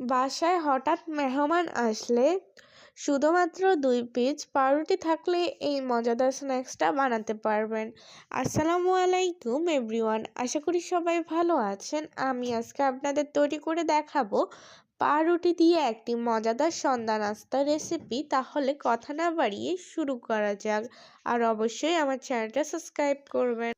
বাসায় হঠাৎ মেহমান আসলে শুধুমাত্র দুই পিস পাউরুটি থাকলে এই মজাদার স্ন্যাক্সটা বানাতে পারবেন। আসসালামু আলাইকুম এভরিওয়ান, আশা করি সবাই ভালো আছেন। আমি আজকে আপনাদের তৈরি করে দেখাবো পাউরুটি দিয়ে একটি মজাদার সন্ধ্যা নাস্তা রেসিপি। তাহলে কথা না বাড়িয়ে শুরু করা যাক। আর অবশ্যই আমার চ্যানেলটা সাবস্ক্রাইব করবেন।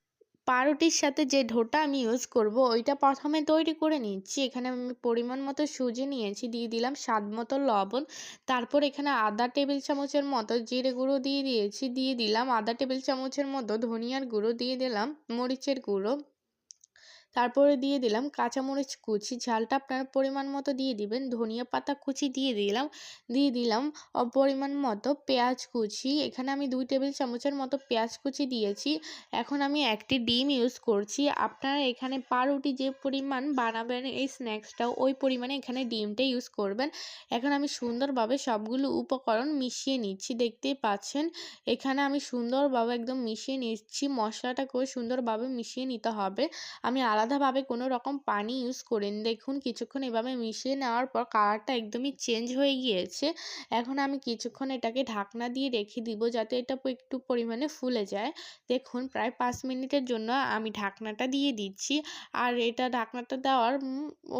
পাউরুটির সাথে যে ঢোটা আমি ইউজ করব, ওইটা প্রথমে তৈরি করে নিচ্ছি। এখানে আমি পরিমাণ মতো সুজি নিয়েছি, দিয়ে দিলাম স্বাদ মতো লবণ। তারপর এখানে আদা টেবিল চামচের মতো জিরে গুঁড়ো দিয়ে দিয়েছি, দিয়ে দিলাম আদা টেবিল চামচের মতো ধনিয়ার গুঁড়ো, দিয়ে দিলাম মরিচের গুঁড়ো। তারপরে দিয়ে দিলাম কাঁচামরিচ কুচি, ঝালটা আপনার পরিমাণ মতো দিয়ে দিবেন, ধনিয়া পাতা কুচি দিয়ে দিলাম দিয়ে দিলাম পরিমাণ মতো পেঁয়াজ কুচি, এখানে আমি দুই টেবিল চামচের মতো পেঁয়াজ কুচি দিয়েছি, এখন আমি একটি ডিম ইউজ করছি, আপনারা এখানে পাউরুটি যে পরিমাণ বানাবেন, এই স্ন্যাক্সটা ওই পরিমাণে এখানে ডিমটা ইউজ করবেন, এখন আমি সুন্দরভাবে সবগুলো উপকরণ মিশিয়ে নিচ্ছি, দেখতেই পাচ্ছেন, এখানে আমি সুন্দরভাবে একদম মিশিয়ে নিচ্ছি, মশলাটাকেও সুন্দরভাবে মিশিয়ে নিতে হবে, আমি আলাদাভাবে কোনো রকম পানি ইউজ করিনি। দেখুন, কিছুক্ষণ এভাবে মিশিয়ে নেওয়ার পর কালারটা একদমই চেঞ্জ হয়ে গিয়েছে। এখন আমি কিছুক্ষণ এটাকে ঢাকনা দিয়ে রেখে দিব যাতে এটা একটু পরিমাণে ফুলে যায়। দেখুন, প্রায় পাঁচ মিনিটের জন্য আমি ঢাকনাটা দিয়ে দিচ্ছি। আর এটা ঢাকনাটা দেওয়ার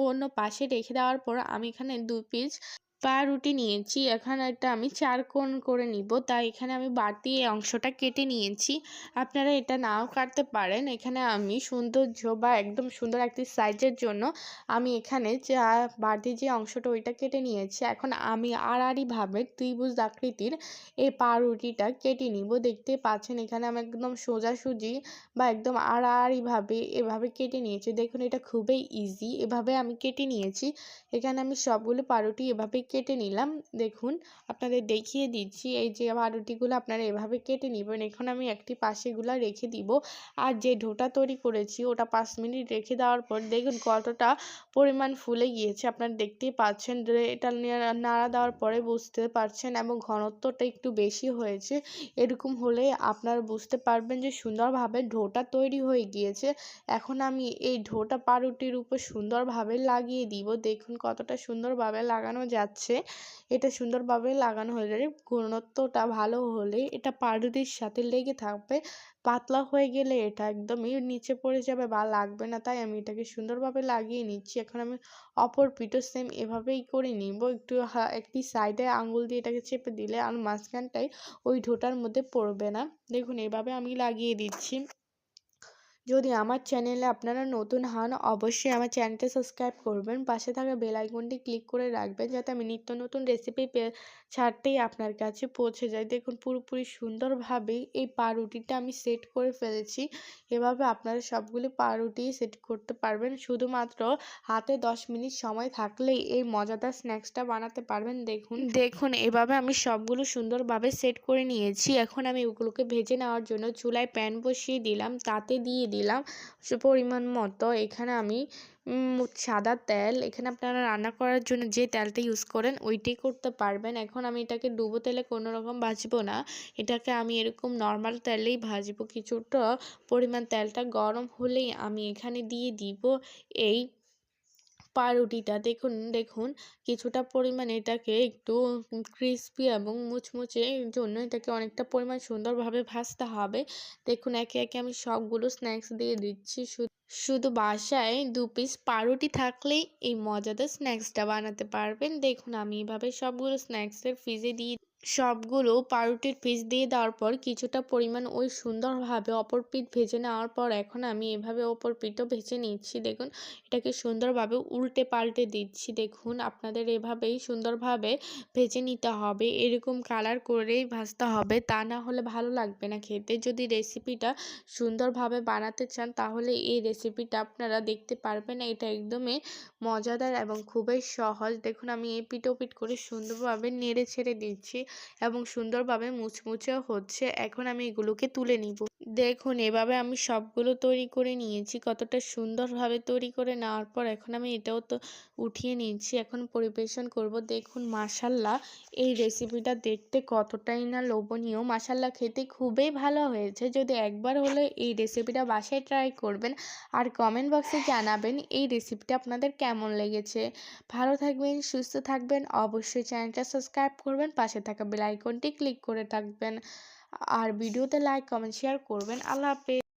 অন্য পাশে রেখে দেওয়ার পর আমি এখানে দু পিস পাউরুটি নিয়েছি। এখানে একটা আমি চার কোণ করে নিব। তাই এখানে আমি বাড়তি এই অংশটা কেটে নিয়েছি। আপনারা এটা নাও কাটতে পারেন। এখানে আমি সৌন্দর্য বা একদম সুন্দর একটি সাইজের জন্য আমি এখানে যা বাড়তি যে অংশটা ওইটা কেটে নিয়েছি। এখন আমি আড়াআড়িভাবে ত্রিভুজ আকৃতির এই পাউরুটিটা কেটে নিব। দেখতে পাচ্ছেন এখানে আমি একদম সোজাসুজি বা একদম আড়াআড়িভাবে এভাবে কেটে নিয়েছি। দেখুন এটা খুবই ইজি এভাবে আমি কেটে নিয়েছি। এখানে আমি সবগুলো পাউরুটি এভাবে কেটে নিলাম। দেখুন, আপনাদের দেখিয়ে দিচ্ছি এই যে পাউরুটিগুলো আপনারা এভাবে কেটে নেবেন। এখন আমি একটি পাশেগুলো রেখে দিব। আর যে ঢোটা তৈরি করেছি, ওটা পাঁচ মিনিট রেখে দেওয়ার পর দেখুন কতটা পরিমাণ ফুলে গিয়েছে। আপনারা দেখতেই পাচ্ছেন এটা নাড়া দেওয়ার পরে বুঝতে পারছেন এবং ঘনত্বটা একটু বেশি হয়েছে। এরকম হলে আপনারা বুঝতে পারবেন যে সুন্দরভাবে ঢোটা তৈরি হয়ে গিয়েছে। এখন আমি এই ঢোটা পাউরুটির উপর সুন্দরভাবে লাগিয়ে দিব। দেখুন কতটা সুন্দরভাবে লাগানো যাচ্ছে। যাচ্ছে। এটা সুন্দরভাবে লাগানো যাবে। ঘনত্বটা ভালো হলে এটা পাউরুটির সাথে লেগে থাকবে। পাতলা হয়ে গেলে এটা একদমই নিচে পড়ে যাবে বা লাগবে না। তাই আমি এটাকে সুন্দরভাবে লাগিয়ে নিচ্ছি। এখন আমি অপর পিঠও সেম এভাবেই করে নিব। একটু একটি সাইডে আঙুল দিয়ে এটাকে চেপে দিলে আর মাঝখানটাই ওই ঢোটার মধ্যে পড়বে না। দেখুন, এভাবে আমি লাগিয়ে দিচ্ছি। যদি আমার চ্যানেলে আপনারা নতুন হন, অবশ্যই আমার চ্যানেলটা সাবস্ক্রাইব করবেন। পাশে থাকা বেল আইকনটি ক্লিক করে রাখবেন, যাতে আমি নিত্য নতুন রেসিপি ছাড়তেই আপনার কাছে পৌঁছে যায়। দেখুন, পুরোপুরি সুন্দরভাবে এই পাউরুটিটা আমি সেট করে ফেলেছি। এভাবে আপনারা সবগুলি পাউরুটি সেট করতে পারবেন। শুধুমাত্র হাতে দশ মিনিট সময় থাকলেই এই মজাদার স্ন্যাক্সটা বানাতে পারবেন। দেখুন। দেখুন, এভাবে আমি সবগুলো সুন্দরভাবে সেট করে নিয়েছি। এখন আমি ওগুলোকে ভেজে নেওয়ার জন্য চুলায় প্যান বসিয়ে দিলাম। তাতে দিয়ে দিলাম পরিমাণ মতো। এখানে আমি সাদা তেল। এখানে আপনারা রান্না করার জন্য যে তেলটা ইউজ করেন, ওইটাই করতে পারবেন। এখন আমি এটাকে ডুবো তেলে কোনো রকম ভাজবো না। এটাকে আমি এরকম নর্মাল তেলেই ভাজবো। কিছুটা পরিমাণ তেলটা গরম হলেই আমি এখানে দিয়ে দিব এই পাউরুটিটা। দেখুন দেখুন, কিছুটা পরিমাণ এটাকে একটু ক্রিসপি এবং মুচমুচে জন্য এটাকে অনেকটা পরিমাণ সুন্দরভাবে ভাজতে হবে। দেখুন, একে একে আমি সবগুলো স্ন্যাক্স দিয়ে দিচ্ছি। শুধু বাসায় দু পিস পাউরুটি থাকলেই এই মজাদার স্ন্যাক্সটা বানাতে পারবেন। দেখুন, আমি এভাবে সবগুলো স্ন্যাক্সের ফ্রিজে দিয়ে সবগুলো পাউরুটির পিস দিয়ে দেওয়ার পর কিছুটা পরিমাণ ওই সুন্দরভাবে অপর পিঠ ভেজে নেওয়ার পর এখন আমি এভাবে অপর পিঠও ভেজে নিচ্ছি। দেখুন, এটাকে সুন্দরভাবে উল্টে পাল্টে দিচ্ছি। দেখুন, আপনাদের এভাবেই সুন্দরভাবে ভেজে নিতে হবে। এরকম কালার করেই ভাজতে হবে। তা না হলে ভালো লাগবে না খেতে। যদি রেসিপিটা সুন্দরভাবে বানাতে চান, তাহলে এই রেসিপিটা আপনারা দেখতে পারবেন। এটা একদমই মজাদার এবং খুবই সহজ। দেখুন, আমি এই পিঠ পিঠ করে সুন্দরভাবে নেড়ে ছেড়ে দিচ্ছি। এবং সুন্দরভাবে মুচমুচেও হচ্ছে, এখন আমি এগুলোকে তুলে নিব। দেখুন, এভাবে আমি সবগুলো তৈরি করে নিয়েছি, কতটা সুন্দরভাবে তৈরি করে নেওয়ার পর এখন আমি এটাও তো উঠিয়ে নিয়েছি এখন পরিবেশন করব। দেখুন মাসাল্লাহ এই রেসিপিটা দেখতে কতটাই না লোভনীয়। মাসাল্লাহ খেতে খুবই ভালো হয়েছে। যদি একবার হলে এই রেসিপিটা বাসায় ট্রাই করবেন আর কমেন্ট বক্সে জানাবেন এই রেসিপিটা আপনাদের কেমন লেগেছে। ভালো থাকবেন, সুস্থ থাকবেন, অবশ্যই চ্যানেলটা সাবস্ক্রাইব করবেন, পাশে থাকা বেল আইকনটি ক্লিক করে থাকবেন। আর ভিডিওতে লাইক কমেন্ট শেয়ার করবেন। আল্লাহ হাফেজ।